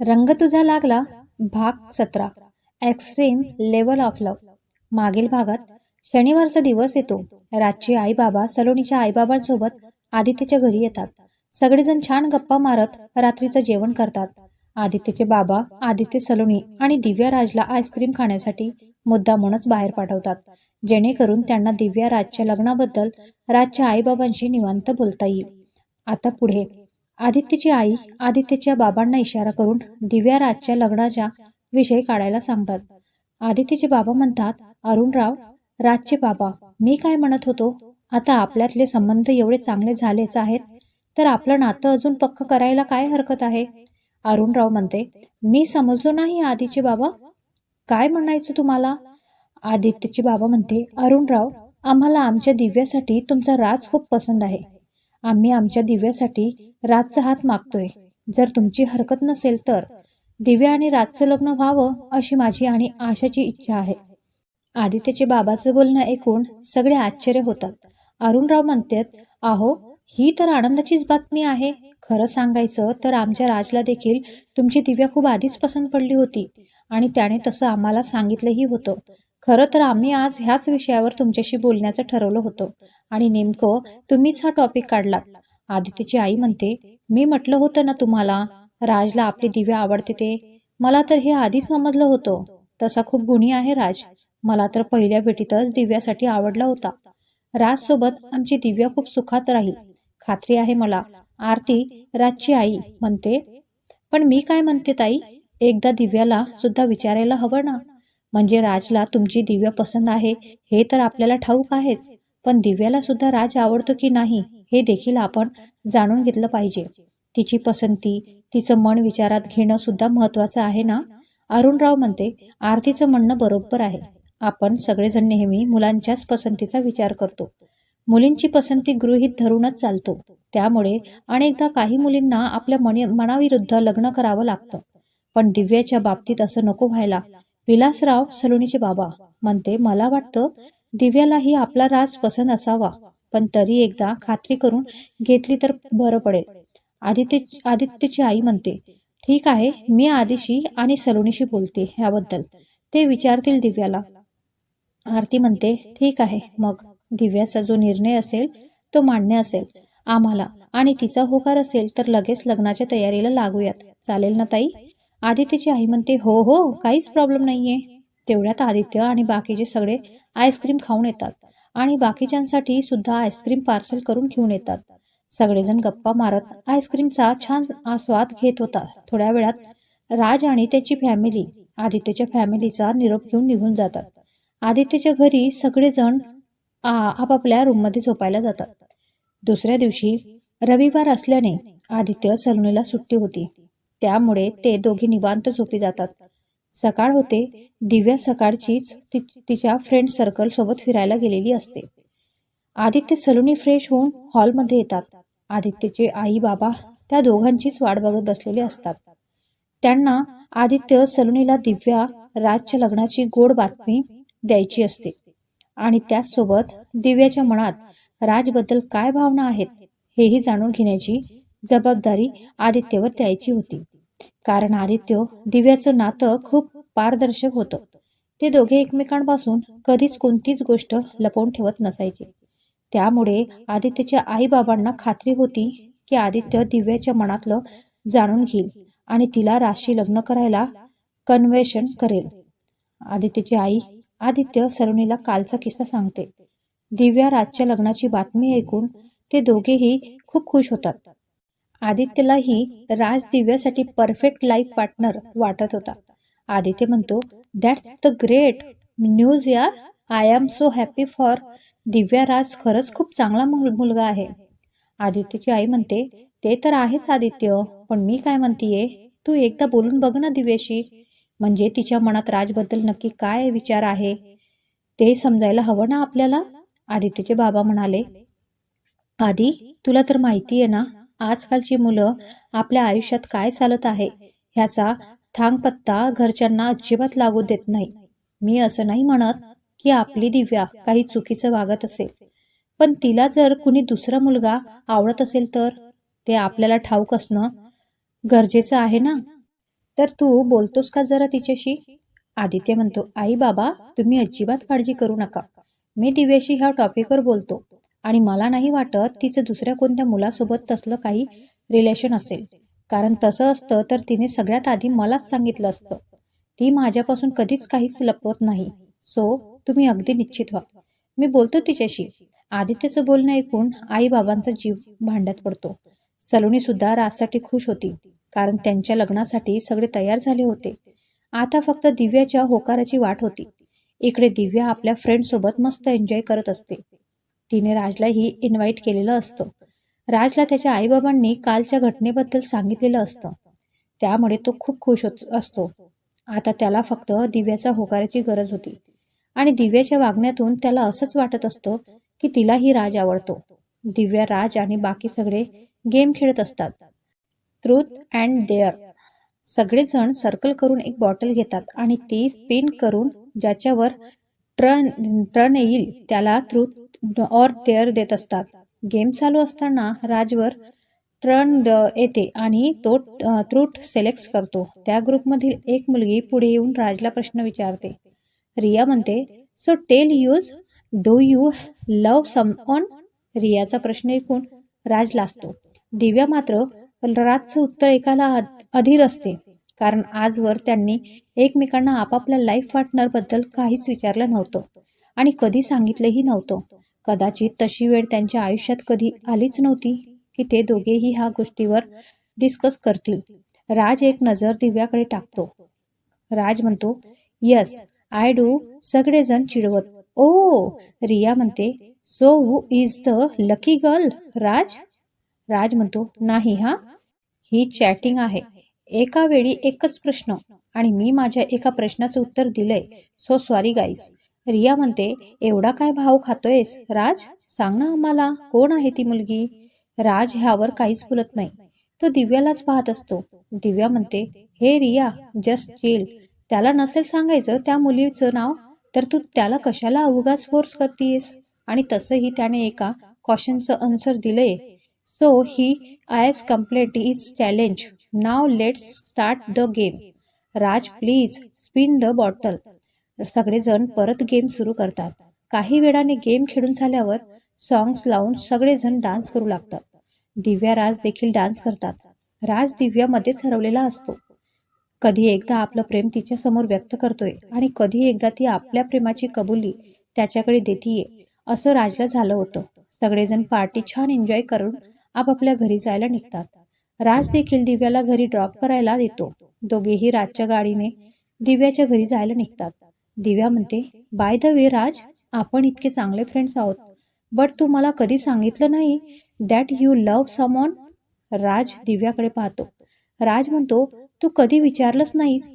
रंग तुझा लागला भाग सतरा. एक्स्ट्रीम लेवल ऑफ लव मागील भागात शनिवारचा दिवस येतो. रातची आई बाबा सलोनीच्या आईबाबांसोबत आदित्यच्या घरी येतात. सगळेजण छान गप्पा मारत रात्रीचं जेवण करतात. आदित्यचे बाबा आदित्य सलोनी आणि दिव्या राजला आईस्क्रीम खाण्यासाठी मुद्दामूनच बाहेर पाठवतात. जेणेकरून त्यांना दिव्या राजच्या लग्नाबद्दल राजच्या आईबाबांशी निवांत बोलता येईल. आता पुढे आदित्यची आई आदित्यच्या बाबांना इशारा करून दिव्या राजच्या लग्नाच्या विषय काढायला सांगतात. आदित्यचे बाबा म्हणतात अरुणराव राजचे बाबा मी काय म्हणत होतो? आता आपल्यातले संबंध एवढे चांगले झालेच आहेत तर आपलं नातं अजून पक्क करायला काय हरकत आहे? अरुणराव म्हणते मी समजलो नाही आधीचे बाबा. काय म्हणायचं तुम्हाला? आदित्यचे बाबा म्हणते अरुणराव आम्हाला आमच्या दिव्यासाठी तुमचा राज खूप पसंत आहे. आम्ही आमच्या दिव्यासाठी राजचा हात मागतोय. जर तुमची हरकत नसेल तर दिव्या आणि राजचं लग्न व्हावं अशी माझी आणि आशाची इच्छा आहे. आदित्यचे बाबाचं बोलणं ऐकून सगळे आश्चर्य होतात. अरुणराव म्हणतात आहो ही तर आनंदाचीच बातमी आहे. खरं सांगायचं तर आमच्या राजला देखील तुमची दिव्या खूप आधीच पसंत पडली होती आणि त्याने तसं आम्हाला सांगितलंही होतं. खरं तर आम्ही आज ह्याच विषयावर तुमच्याशी बोलण्याचं ठरवलं होतं. आणि नेमकं तुम्हीच हा टॉपिक काढलात. आदित्यची आई म्हणते मी म्हटलं होतं ना तुम्हाला राजला आपली दिव्या आवडते ते. मला तर हे आधीच समजलं होतं. तसा खूप गुणी आहे राज. मला तर पहिल्या भेटीतच दिव्यासाठी आवडला होता. राजसोबत आमची दिव्या खूप सुखात राहील. खात्री आहे मला. आरती राजची आई म्हणते पण मी काय म्हणते ताई? एकदा दिव्याला सुद्धा विचारायला हवं ना? म्हणजे राजला तुमची दिव्या पसंत आहे हे तर आपल्याला ठाऊक आहेच. पण दिव्याला सुद्धा राज आवडतो की नाही हे देखील आपण जाणून घेतलं पाहिजे. तिची पसंती तिचं मन विचारात घेणं सुद्धा महत्वाचं आहे ना? अरुणराव म्हणते आरतीचं म्हणणं बरोबर आहे. आपण सगळेजण नेहमी मुलांच्याच पसंतीचा विचार करतो. मुलींची पसंती गृहीत धरूनच चालतो. त्यामुळे अनेकदा काही मुलींना आपल्या मनी मनाविरुद्ध लग्न करावं लागतं. पण दिव्याच्या बाबतीत असं नको व्हायला. विलासराव सलोनीचे बाबा. म्हणते मला वाटतं दिव्यालाही आपला राज पसंत असावा. पण तरी एकदा खात्री करून घेतली तर बरं पडेल. आदित्य आदित्यची आई म्हणते ठीक आहे मी आदिशी आणि सलोनीशी बोलते याबद्दल ते विचारतील दिव्याला. आरती म्हणते ठीक आहे मग दिव्याचा जो निर्णय असेल तो मान्य असेल. आम्हाला आणि तिचा होकार असेल तर लगेच लग्नाच्या तयारीला लागूयात. चालेल ना ताई? आदित्यची आई म्हणते हो हो काहीच प्रॉब्लेम नाहीये. तेवढ्यात आदित्य आणि बाकीचे सगळे आईस्क्रीम खाऊन येतात आणि बाकीच्यांसाठी सुद्धा आईस्क्रीम पार्सल करून घेऊन येतात. सगळेजण गप्पा मारत आईस्क्रीमचा छान आस्वाद घेत होता. थोड्या वेळात राज आणि त्याची फॅमिली आदित्यच्या फॅमिलीचा निरोप घेऊन निघून जातात. आदित्यच्या घरी सगळेजण आपापल्या रूममध्ये झोपायला जातात. दुसऱ्या दिवशी रविवार असल्याने आदित्य सलोनीला सुट्टी होती. त्यामुळे ते दोघे निवांत झोपी जातात. सकाळ होते. दिव्या सकाळचीच तिच्या फ्रेंड सर्कल सोबत फिरायला गेलेली असते. आदित्य सलोनी फ्रेश होऊन हॉलमध्ये येतात. आदित्यचे आई बाबा त्या दोघांचीच वाट बघत बसलेले असतात. त्यांना आदित्य सलोनीला दिव्या राजच्या लग्नाची गोड बातमी द्यायची असते. आणि त्याचसोबत दिव्याच्या मनात राजबद्दल काय भावना आहेत हेही जाणून घेण्याची जबाबदारी आदित्यवर द्यायची होती. कारण आदित्य दिव्याचं नातं खूप पारदर्शक होतं. ते दोघे एकमेकांपासून कधीच कोणतीच गोष्ट लपवून ठेवत नसायचे. त्यामुळे आदित्यच्या आईबाबांना खात्री होती की आदित्य दिव्याच्या मनातलं जाणून घेईल आणि तिला राशी लग्न करायला कन्वेशन करेल. आदित्यची आई आदित्य सलोनीला कालचा किस्सा सांगते. दिव्या राजच्या लग्नाची बातमी ऐकून ते दोघेही खूप खुश होतात. आदित्यलाही राज दिव्यासाठी परफेक्ट लाईफ पार्टनर वाटत होता. आदित्य म्हणतो दॅट्स द ग्रेट न्यूज यार. I am so happy for Divya Raj. खरंच खूप चांगला मुल मुलगा आहे. आदित्यची आई म्हणते ते तर आहेच आदित्य पण मी काय म्हणतीये? तू एकदा बोलून बघ ना दिव्याशी. म्हणजे तिच्या मनात राजबद्दल नक्की काय विचार आहे? ते समजायला हवं ना आपल्याला? आदित्यचे बाबा म्हणाले आधी तुला तर माहिती आहे ना आजकालची मुलं आपल्या आयुष्यात काय चालत आहे ह्याचा थांगपत्ता घरच्यांना अजिबात लागू देत नाही. मी असं नाही म्हणत की आपली दिव्या काही चुकीचं वागत असेल. पण तिला जर कुणी दुसरा मुलगा आवडत असेल तर ते आपल्याला ठाऊक असणं गरजेचं आहे ना? तर तू बोलतोस का जरा तिच्याशी? आदित्य म्हणतो आई बाबा तुम्ही अजिबात काळजी करू नका. मी दिव्याशी ह्या टॉपिकवर बोलतो. आणि मला नाही वाटत तिचं दुसऱ्या कोणत्या मुलासोबत तसलं काही रिलेशन असेल. कारण तसं असतं तर तिने सगळ्यात आधी मलाच सांगितलं असतं. ती माझ्यापासून कधीच काहीच लपवत नाही. सो तुम्ही अगदी निश्चित व्हा. मी बोलतो तिच्याशी. आदित्यचं बोलणं ऐकून आई बाबांचा जीव भांड्यात पडतो. सलोनी सुद्धा राजसाठी खुश होती कारण त्यांच्या लग्नासाठी सगळे तयार झाले होते. आता फक्त दिव्याच्या होकाराची वाट होती. इकडे दिव्या आपल्या फ्रेंडसोबत मस्त एन्जॉय करत असते. तिने राजलाही इन्व्हाइट केलेलं असतं. राजला त्याच्या आईबाबांनी कालच्या घटनेबद्दल सांगितलेलं असतं. त्यामुळे तो खूप खुश होत असतो. आता त्याला फक्त दिव्याचा होकाराची गरज होती. आणि दिव्याच्या वागण्यातून त्याला असंच वाटत असतं की तिलाही राज आवडतो. दिव्या राज आणि बाकी सगळे गेम खेळत असतात. ट्रूथ अँड देअर सगळेजण सर्कल करून एक बॉटल घेतात आणि ती स्पिन करून ज्याच्यावर ट्रन ट्रन येईल त्याला ट्रूथ ऑर टेअर देत असतात. गेम चालू असताना राजवर ट्रन येते आणि तो त्रुट सिलेक्ट करतो. त्या ग्रुपमधील एक मुलगी पुढे येऊन राजला प्रश्न विचारते. रिया म्हणते so tell us do you love someone रियाचा प्रश्न ऐकून राज लाजतो. दिव्या मात्र राजचं उत्तर ऐकायला अधीर असते. कारण आजवर त्यांनी एकमेकांना आपापल्या लाईफ पार्टनरबद्दल काहीच विचारलं नव्हतं. आणि कधी सांगितलंही नव्हतं. कदाचित तशी वेळ त्यांच्या आयुष्यात कधी आलीच नव्हती की ते दोघेही ह्या गोष्टीवर डिस्कस करतील. राज एक नजर दिव्याकडे टाकतो. राज म्हणतो यस आय डू सगळेजण चिडवत ओ रिया म्हणते so who is the lucky girl Raj? Raj म्हणतो नाही हा ही चॅटिंग आहे. एका वेळी एकच प्रश्न आणि मी माझ्या एका प्रश्नाचं उत्तर दिलंय. सो सॉरी गाईस रिया म्हणते एवढा काय भाव खातोयस? राज सांग ना आम्हाला कोण आहे ती मुलगी? राज ह्यावर काहीच बोलत नाही. तो दिव्यालाच पाहत असतो. दिव्या म्हणते हे रिया जस्ट चिल त्याला नसेल सांगायचं त्या मुलीचं नाव तर तू त्याला कशाला अवघाच फोर्स करतेस आणि तसंही त्याने एका क्वेश्चनचं आन्सर दिलंय. So he ice complete is challenge now let's start the game Raj please spin the bottle सगळेजण परत गेम सुरू करतात. काही वेळाने गेम खेळून झाल्यावर सॉंग्स लावून सगळेजण डान्स करू लागतात. दिव्या राज देखील डान्स करतात. राज दिव्यामध्येच हरवलेला असतो. कधी एकदा आपलं प्रेम तिच्या समोर व्यक्त करतोय आणि कधी एकदा ती आपल्या प्रेमाची कबुली त्याच्याकडे देतीये असं राजला झालं होतं. सगळेजण पार्टी छान एन्जॉय करून आपापल्या घरी जायला निघतात. राज देखील दिव्याला घरी ड्रॉप करायला देतो दोघेही राजच्या गाडीने दिव्याच्या घरी जायला निघतात. दिव्या म्हणते बाय द वे राज आपण इतके चांगले फ्रेंड्स आहोत. बट तू मला कधी सांगितलं नाही दॅट यू लव्ह समॉन राज दिव्याकडे पाहतो. राज म्हणतो तू कधी विचारलंच नाहीस?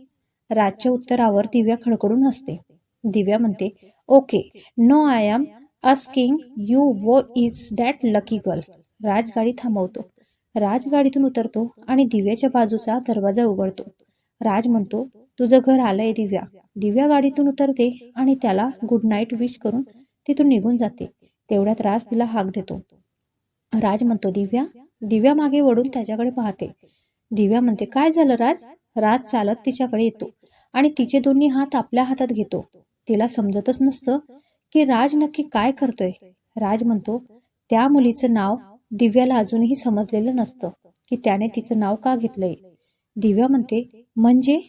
राजच्या उत्तरावर दिव्या खडखडून हसते. दिव्या म्हणते okay no I am asking you who is that lucky girl Raj गाडी थांबवतो. राज गाडीतून उतरतो आणि दिव्याच्या बाजूचा दरवाजा उघडतो. राज म्हणतो तुझं घर आलंय दिव्या. दिव्या गाडीतून उतरते आणि त्याला गुड नाईट विश करून तिथून निघून जाते. तेवढ्यात राज तिला हाक देतो. राज म्हणतो दिव्या दिव्या मागे वडून त्याच्याकडे पाहते. दिव्या म्हणते काय झालं राज? राज चालत तिच्याकडे येतो आणि तिचे दोन्ही हात आपल्या हातात घेतो. तिला समजतच नसतं की राज नक्की काय करतोय. राज म्हणतो त्या मुलीचं नाव दिव्याला अजूनही समजलेलं नसतं की त्याने तिचं नाव का घेतलंय? दिव्या म्हणते म्हणजे?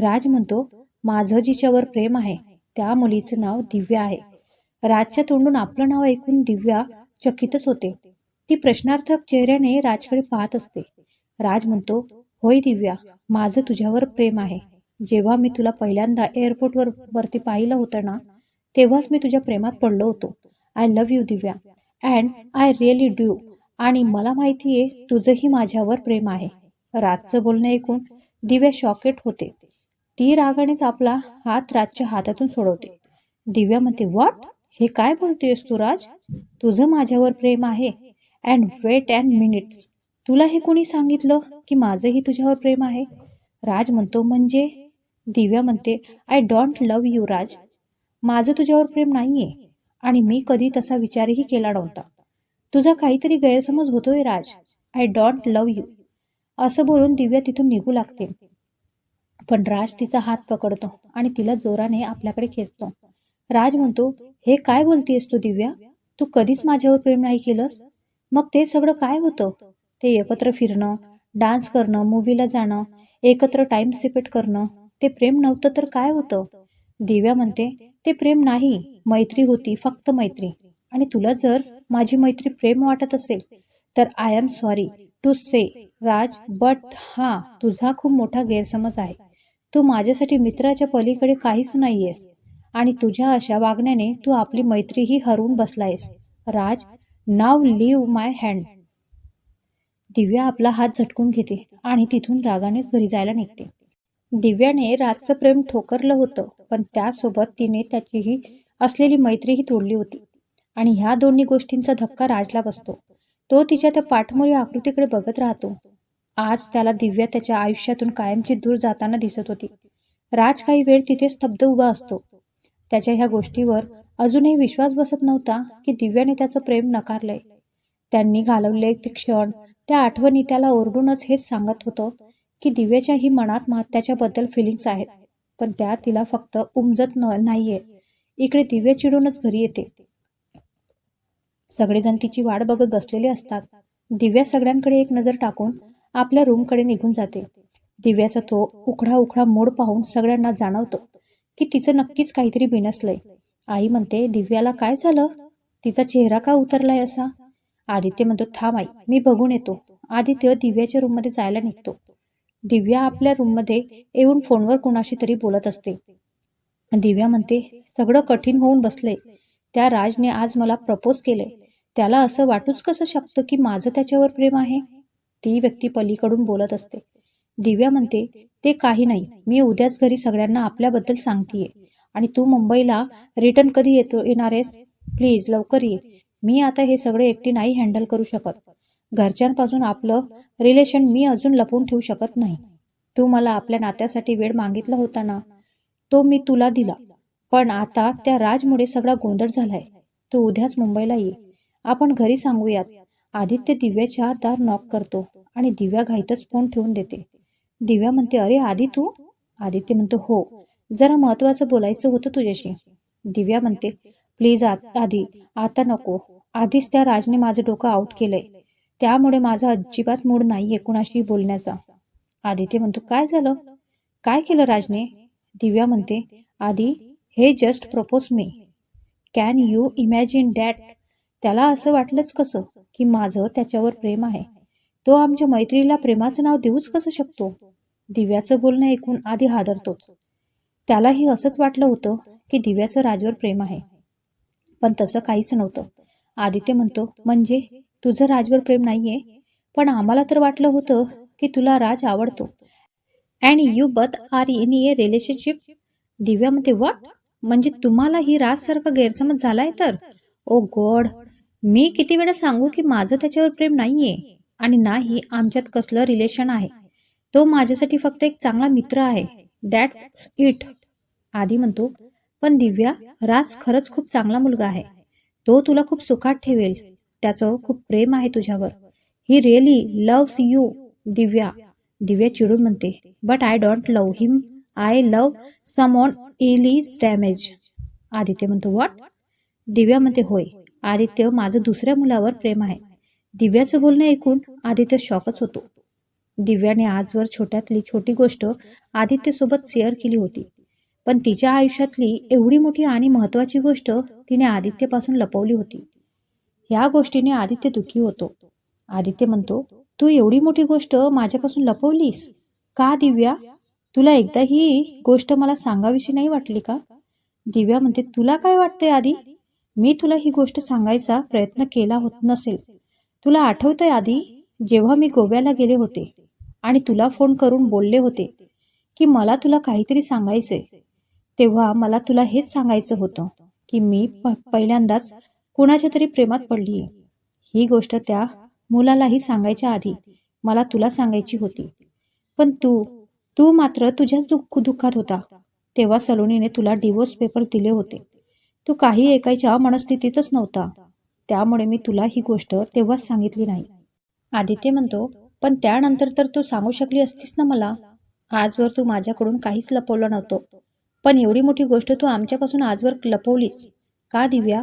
राज म्हणतो माझं जिच्यावर प्रेम आहे त्या मुलीचं नाव दिव्या आहे. राजच्या तोंडून आपलं नाव ऐकून दिव्या चकितच होते. ती प्रश्नार्थक चेहऱ्याने राजकडे पाहत असते. राज म्हणतो होय दिव्या माझं तुझ्यावर प्रेम आहे. जेव्हा मी तुला पहिल्यांदा एअरपोर्टवर वरती पाहिलं होतं ना तेव्हाच मी तुझ्या प्रेमात पडलो होतो. I love you Divya and I really do आणि मला माहिती आहे तुझंही माझ्यावर प्रेम आहे. राजचं बोलणं ऐकून दिव्या शॉकेट होते. ती रागानेच आपला हात राजच्या हातातून सोडवते. दिव्या म्हणते व्हॉट? हे काय बोलतेस तू राज? तुझं माझ्यावर प्रेम आहे. And wait and minutes. तुला हे कोणी सांगितलं की माझंही तुझ्यावर प्रेम आहे? राज म्हणतो म्हणजे? दिव्या म्हणते I don't love you Raj. माझं तुझ्यावर प्रेम नाहीये आणि मी कधी तसा विचारही केला नव्हता. तुझा काहीतरी गैरसमज होतोय Raj. I don't love you. असं बोलून दिव्या तिथून निघू लागते. पण राज तिचा हात पकडतो आणि तिला जोराने आपल्याकडे खेचतो. राज म्हणतो हे काय बोलतीयस तू दिव्या? तू कधीच माझ्यावर प्रेम नाही केलंस? मग ते सगळं काय होतं? ते एकत्र फिरणं डान्स करणं मूवीला जाणं एकत्र टाइम सिपेट करणं ते प्रेम नव्हतं तर काय होतं? दिव्या म्हणते ते प्रेम नाही मैत्री होती फक्त मैत्री. आणि तुला जर माझी मैत्री प्रेम वाटत असेल तर I am sorry to say. Raj but हा तुझा खूप मोठा गैरसमज आहे. तू माझ्यासाठी मित्राच्या पलीकडे काहीच नाहीयेस. आणि तुझ्या अशा वागण्याने तू आपली मैत्रीही हरवून बसलायस. Raj now leave my hand. Divya आपला हात झटकून घेते आणि तिथून रागानेच घरी जायला निघते. दिव्याने राजचं प्रेम ठोकरलं होतं पण त्यासोबत तिने त्याचीही असलेली मैत्रीही तोडली होती. आणि ह्या दोन्ही गोष्टींचा धक्का राजला बसतो. तो तिच्या त्या पाठमोरी आकृतीकडे बघत राहतो. आज त्याला दिव्या त्याच्या आयुष्यातून कायमची दूर जाताना दिसत होती. राज काही वेळ तिथे स्तब्ध उभा असतो. त्याच्या ह्या गोष्टीवर अजूनही विश्वास बसत नव्हता की दिव्याने त्याचं प्रेम नकारलंय. त्यांनी घालवले ते क्षण त्या आठवणी त्याला ओरडूनच हेच सांगत होतं की दिव्याच्या ही मनात मा- त्याच्याबद्दल फिलिंग्स आहेत पण त्या तिला फक्त उमजत न नाहीये. इकडे दिव्या चिडूनच घरी येते. सगळेजण तिची वाट बघत बसलेले असतात. दिव्या सगळ्यांकडे एक नजर टाकून आपल्या रूमकडे निघून जाते. दिव्याचा तो उखडा उखडा मोड पाहून सगळ्यांना जाणवतो की तिचं नक्कीच काहीतरी बिनसलंय. आई म्हणते दिव्याला काय झालं? तिचा चेहरा का उतरलाय असा? आदित्य म्हणतो थांब आई मी बघून येतो. आदित्य दिव्याच्या रूममध्ये जायला निघतो. दिव्या आपल्या रूममध्ये येऊन फोनवर कुणाशी तरी बोलत असते. दिव्या म्हणते सगळं कठीण होऊन बसले त्या राजने आज मला प्रपोज केले त्याला असं वाटूच कसं शकतं की माझं त्याच्यावर प्रेम आहे? ती व्यक्ती पलीकडून बोलत असते. दिव्या म्हणते ते काही नाही. मी उद्याच घरी सगळ्यांना आपल्याबद्दल सांगतेय. आणि तू मुंबईला रिटर्न कधी येतो येणार आहेस प्लीज लवकर ये. मी आता हे सगळे एकटी नाही हँडल करू शकत. घरच्यांपासून आपलं रिलेशन मी अजून लपवून ठेवू शकत नाही. तू मला आपल्या नात्यासाठी वेळ मागितला होता ना? तो मी तुला दिला. पण आता त्या राजमुळे सगळा गोंधळ झालाय. तू उद्याच मुंबईला ये. आपण घरी सांगूयात. आदित्य दिव्याच्या दार नॉक करतो आणि दिव्या घाईतच फोन ठेवून देते. दिव्या म्हणते अरे आधी तू? आदित्य म्हणतो हो. जरा महत्वाचं बोलायचं होतं तुझ्याशी. दिव्या म्हणते प्लीज आधी आता नको. आधीच त्या राजने माझं डोकं आउट केलंय. त्यामुळे माझा अजिबात मूड नाहीये कुणाशी बोलण्याचा. आदित्य म्हणतो काय झालं? काय केलं राजने? दिव्या म्हणते आधी हे just propose me can you imagine that त्याला असं वाटलंच कसं की माझं त्याच्यावर प्रेम आहे? तो आमच्या मैत्रीला प्रेमाचं नाव देऊच कसं शकतो? दिव्याचं बोलणं ऐकून आधी हादरतोच त्यालाही असंच वाटलं होतं की दिव्याचं राजवर प्रेम आहे. पण तसं काहीच नव्हतं. आदित्य म्हणतो म्हणजे तुझं राजवर प्रेम नाहीये? पण आम्हाला तर वाटलं होतं की तुला राज आवडतो. And you both are in a relationship Divya म्हणते वाट म्हणजे तुम्हाला ही राजसारखा गैरसमज झालाय तर? ओ गॉड मी किती वेळा सांगू की माझं त्याच्यावर प्रेम नाहीये आणि नाही आमच्यात कसलं रिलेशन आहे. तो माझ्यासाठी फक्त एक चांगला मित्र आहे. दॅट्स इट आधी म्हणतो पण दिव्या राज खरंच खूप चांगला मुलगा आहे. तो तुला खूप सुखात ठेवेल. त्याचं खूप प्रेम आहे तुझ्यावर. He really loves you Divya. Divya चिडून म्हणते but I don't love him I love someone is damage Aditya म्हणतो व्हॉट दिव्यामध्ये होय. आदित्य माझं दुसऱ्या मुलावर प्रेम आहे. दिव्याचं बोलणं ऐकून आदित्य शॉकच होतो. दिव्याने आजवर छोट्यातली छोटी गोष्ट आदित्यसोबत शेअर केली होती. पण तिच्या आयुष्यातली एवढी मोठी आणि महत्वाची गोष्ट तिने आदित्यपासून लपवली होती. ह्या गोष्टीने आदित्य दुःखी होतो. आदित्य म्हणतो तू एवढी मोठी गोष्ट माझ्यापासून लपवलीस? का दिव्या? तुला एकदा ही गोष्ट मला सांगावीशी नाही वाटली का? दिव्या म्हणते तुला काय वाटते आधी मी तुला ही गोष्ट सांगायचा प्रयत्न केला होत नसेल. तुला आठवतंय आधी जेव्हा मी गोव्याला गेले होते आणि तुला फोन करून बोलले होते की मला तुला काहीतरी सांगायचंय तेव्हा मला तुला हेच सांगायचं होतं की मी पहिल्यांदाच कुणाच्या तरी प्रेमात पडलीये. ही गोष्ट त्या मुलालाही सांगायच्या आधी मला तुला सांगायची होती. पण तू तू मात्र तुझ्याच दुःख दुःखात होता तेव्हा सलोनीने तुला डिवोर्स पेपर दिले होते. तू काही ऐकायच्या मनस्थितीतच नव्हता. त्यामुळे मी तुला ही गोष्ट तेव्हाच सांगितली नाही. आदित्य म्हणतो पण त्यानंतर तर तू सांगू शकली असतीस ना मला? आजवर तू माझ्याकडून काहीच लपवलं नव्हतं. पण एवढी मोठी गोष्ट तू आमच्यापासून आजवर लपवलीस. का दिव्या?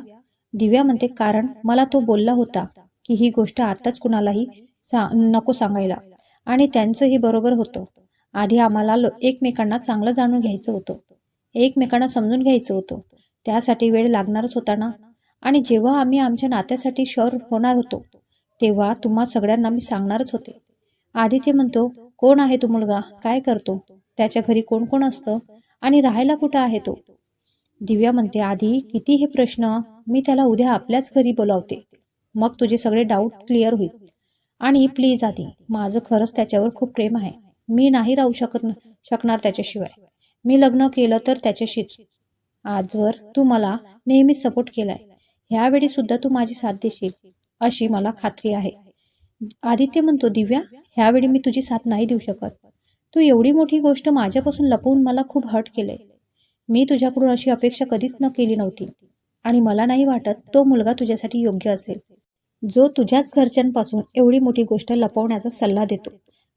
दिव्या म्हणते कारण मला तो बोलला होता की ही गोष्ट आताच कुणालाही सा नको सांगायला. आणि त्यांचंही बरोबर होतं. आधी आम्हाला एकमेकांना चांगलं जाणून घ्यायचं होतं. एकमेकांना समजून घ्यायचं होतं. त्यासाठी वेळ लागणारच होता ना? आणि जेव्हा आम्ही आमच्या नात्यासाठी शोर होणार होतो तेव्हा तुम्हा सगळ्यांना मी सांगणारच होते. आदित्य म्हणतो कोण आहे तो मुलगा? काय करतो? त्याच्या घरी कोण कोण असतं? आणि राहायला कुठं आहे तो? दिव्या म्हणते आधी किती हे प्रश्न मी त्याला उद्या आपल्याच घरी बोलावते. मग तुझे सगळे डाऊट क्लिअर होईल. आणि प्लीज आधी माझं खरंच त्याच्यावर खूप प्रेम आहे. मी नाही राहू शकत शकणार त्याच्याशिवाय. मी लग्न केलं तर त्याच्याशीच. आजवर तू मला नेहमीच सपोर्ट केलाय ह्यावेळी सुद्धा तू माझी साथ देशील अशी मला खात्री आहे. आदित्य म्हणतो दिव्या ह्यावेळी मी तुझी साथ नाही देऊ शकत. तू एवढी मोठी गोष्ट माझ्यापासून लपवून मला खूप हर्ट केलंय. मी तुझ्याकडून अशी अपेक्षा कधीच न केली नव्हती आणि मला नाही वाटत तो मुलगा तुझ्यासाठी योग्य असेल. जो तुझ्याच घरच्यांपासून एवढी मोठी गोष्ट लपवण्याचा सल्ला देतो.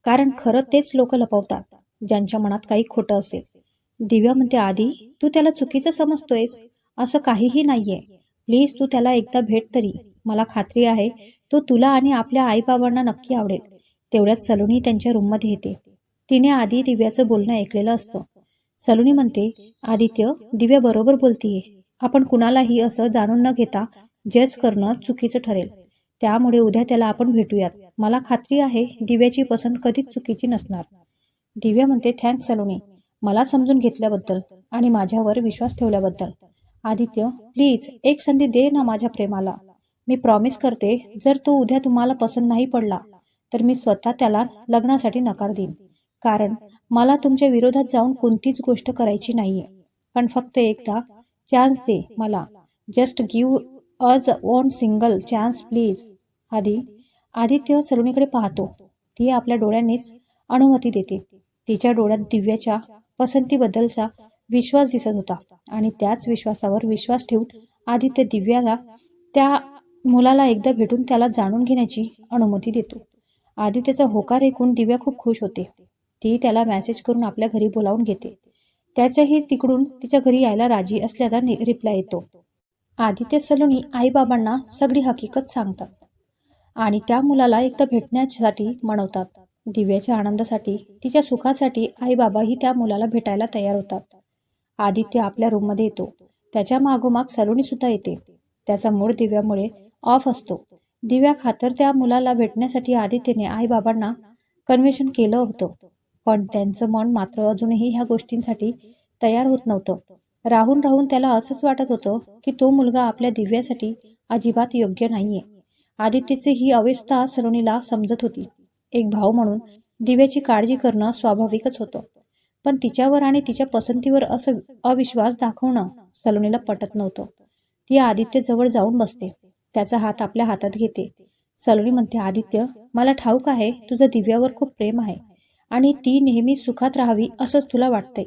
कारण खरं तेच लोक लपवतात ज्यांच्या मनात काही खोटं असेल. दिव्या म्हणते आधी तू त्याला चुकीचं समजतोयस असं काहीही नाहीये. प्लीज तू त्याला एकदा भेट तरी. मला खात्री आहे तो तुला आणि आपल्या आईबाबांना नक्की आवडेल. तेवढ्यात सलोनी त्यांच्या रूममध्ये येते. तिने आधी दिव्याचं बोलणं ऐकलेलं असतं. सलोनी म्हणते आदित्य दिव्या बरोबर बोलतीये. आपण कुणालाही असं जाणून न घेता जज करणं चुकीचं ठरेल. त्यामुळे उद्या त्याला आपण भेटूयात. मला खात्री आहे दिव्याची पसंत कधीच चुकीची नसणार. दिव्या म्हणते थँक्स सलोनी. मला समजून घेतल्याबद्दल आणि माझ्यावर विश्वास ठेवल्याबद्दल. आदित्य प्लीज एक संधी दे ना माझ्या प्रेमाला. मी प्रॉमिस करते जर तो उद्या तुम्हाला पसंत नाही पडला तर मी स्वतः त्याला लग्नासाठी नकार देईन. कारण मला तुमच्या विरोधात जाऊन कोणतीच गोष्ट करायची नाहीये. पण फक्त एकदा चान्स दे मला. Just give us one single chance please आधी आदित्य सलोनीकडे पाहतो. ती आपल्या डोळ्यांनीच अनुमती देते. तिच्या डोळ्यात दिव्याच्या पसंतीबद्दलचा विश्वास दिसत होता. आणि त्याच विश्वासावर विश्वास ठेवून आदित्य दिव्याला त्या मुलाला एकदा भेटून त्याला जाणून घेण्याची अनुमती देतो. आदित्यचा होकार ऐकून दिव्या खूप खुश होते. ती त्याला मेसेज करून आपल्या घरी बोलावून घेते. त्याच्याही तिकडून तिच्या घरी यायला राजी असल्याचा रिप्लाय येतो. आदित्य सलोनी आईबाबांना सगळी हकीकत सांगतात. आणि त्या मुलाला एकदा भेटण्यासाठी म्हणवतात दिव्याच्या आनंदासाठी तिच्या सुखासाठी आईबाबाही त्या मुलाला भेटायला तयार होतात. आदित्य आपल्या रूममध्ये येतो. त्याच्या मागोमाग सलोनी सुद्धा येते. त्याचा मूड दिव्यामुळे ऑफ असतो. दिव्या खातर त्या मुलाला भेटण्यासाठी आदित्यने आईबाबांना कन्व्हेन्शन केलं होतं. पण त्यांचं मन मात्र अजूनही ह्या गोष्टींसाठी तयार होत नव्हतं. राहून राहून त्याला असंच वाटत होतं की तो मुलगा आपल्या दिव्यासाठी अजिबात योग्य नाहीये. आदित्यची ही अवस्था सलोनीला समजत होती. एक भाऊ म्हणून दिव्याची काळजी करणं स्वाभाविकच होतं. पण तिच्यावर आणि तिच्या पसंतीवर असं अविश्वास दाखवणं सलोनीला पटत नव्हतं. ती आदित्य जवळ जाऊन बसते. त्याचा हात आपल्या हातात घेते. सलोनी म्हणते आदित्य मला ठाऊक आहे तुझं दिव्यावर खूप प्रेम आहे आणि ती नेहमी सुखात राहावी असंच तुला वाटतंय.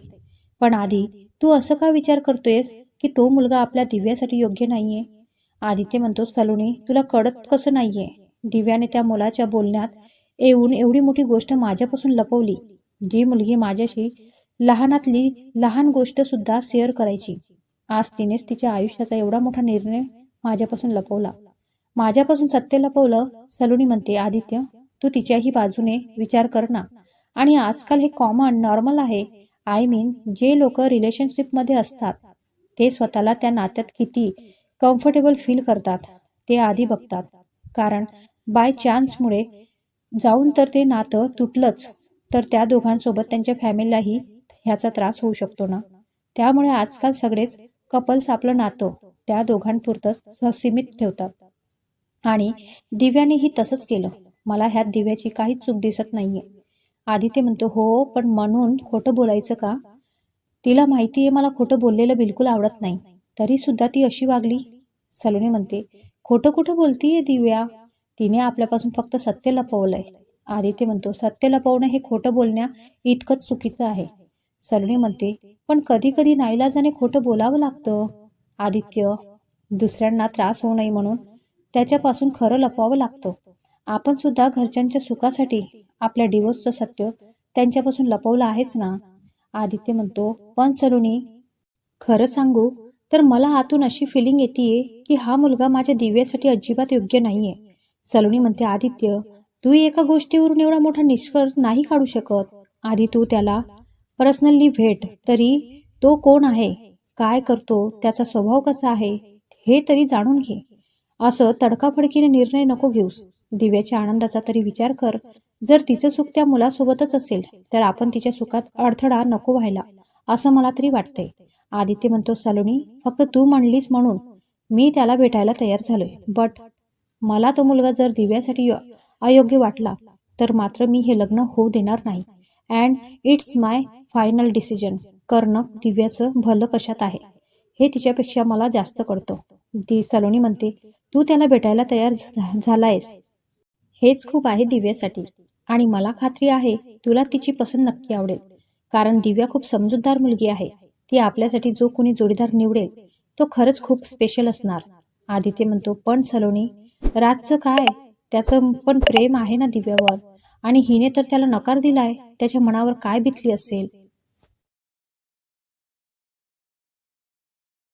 पण आधी तू असं का विचार करतोयस की तो मुलगा आपल्या दिव्यासाठी योग्य नाहीये? आदित्य म्हणतो सलोनी तुला कळत कसं नाहीये? दिव्याने त्या मुलाच्या बोलण्यात येऊन एवढी मोठी गोष्ट माझ्यापासून लपवली जी मुलगी माझ्याशी लहानातली लहान गोष्ट सुद्धा शेअर करायची. आज तिनेच तिच्या आयुष्याचा एवढा मोठा निर्णय माझ्यापासून लपवला. माझ्यापासून सत्य लपवलं सलोनी म्हणते आदित्य तू तिच्याही बाजूने विचार कर ना. आणि आजकाल हे कॉमन नॉर्मल आहे. आय मीन जे लोक रिलेशनशिपमध्ये असतात ते स्वतःला त्या नात्यात किती कम्फर्टेबल फील करतात ते आधी बघतात. कारण बाय चान्समुळे जाऊन तर ते नातं तुटलंच तर त्या दोघांसोबत त्यांच्या फॅमिलीलाही ह्याचा त्रास होऊ शकतो ना? त्यामुळे आजकाल सगळेच कपल्स आपलं नातं त्या दोघांपुरतंच सीमित ठेवतात. आणि दिव्यानेही तसंच केलं. मला ह्यात दिव्याची काहीच चूक दिसत नाहीये. आदित्य म्हणतो हो पण म्हणून खोटं बोलायचं का? तिला माहिती आहे मला खोटं बोललेलं बिलकुल आवडत नाही. तरी सुद्धा ती अशी वागली? सलोनी म्हणते खोटं कुठं बोलतीये दिव्या? तिने आपल्यापासून फक्त सत्य लपवलंय. आदित्य म्हणतो सत्य लपवणं हे खोटं बोलण्या इतकंच चुकीचं आहे. सलोनी म्हणते पण कधी कधी नाईलाजाने खोटं बोलावं लागतं. आदित्य दुसऱ्यांना त्रास होऊ नये म्हणून त्याच्यापासून खरं लपवावं लागतं. आपण सुद्धा घरच्यांच्या सुखासाठी आपल्या डिवोर्सचं सत्य त्यांच्यापासून लपवलं आहेच ना? आदित्य म्हणतो पण सलोनी खरं सांगू तर मला आतून अशी फिलिंग येते की हा मुलगा माझ्या दिव्यासाठी अजिबात योग्य नाहीये. सलोनी म्हणते आदित्य तू एका गोष्टीवरून एवढा मोठा निष्कर्ष नाही काढू शकत. आधी तू त्याला पर्सनली भेट तरी तो कोण आहे काय करतो त्याचा स्वभाव कसा आहे हे तरी जाणून घे. असं तडकाफडकीने निर्णय नको घेऊस. दिव्याच्या आनंदाचा तरी विचार कर. जर तिचं सुख त्या मुलासोबतच असेल तर आपण तिच्या सुखात अडथळा नको व्हायला. असं मला तरी वाटतंय. आदित्य म्हणतो सलोनी फक्त तू म्हणलीस म्हणून मी त्याला भेटायला तयार झालोय. बट मला तो मुलगा जर दिव्यासाठी यो- अयोग्य वाटला तर मात्र मी हे लग्न होऊ देणार नाही. And it's my final decision. करणं दिव्याचं भलं कशात आहे? हे तिच्यापेक्षा मला जास्त कळतं. ती सलोनी म्हणते तू त्याला भेटायला तयार झालायस. हेच खूप आहे दिव्यासाठी. आणि मला खात्री आहे तुला तिची पसंत नक्की आवडेल. कारण दिव्या खूप समजूतदार मुलगी आहे. ती आपल्यासाठी जो कोणी जोडीदार निवडेल तो खरंच खूप स्पेशल असणार. आदित्य म्हणतो पण सलोनी राजचं काय? त्याचं पण प्रेम आहे ना दिव्यावर. आणि हिने तर त्याला नकार दिलाय. त्याच्या मनावर काय बितली असेल?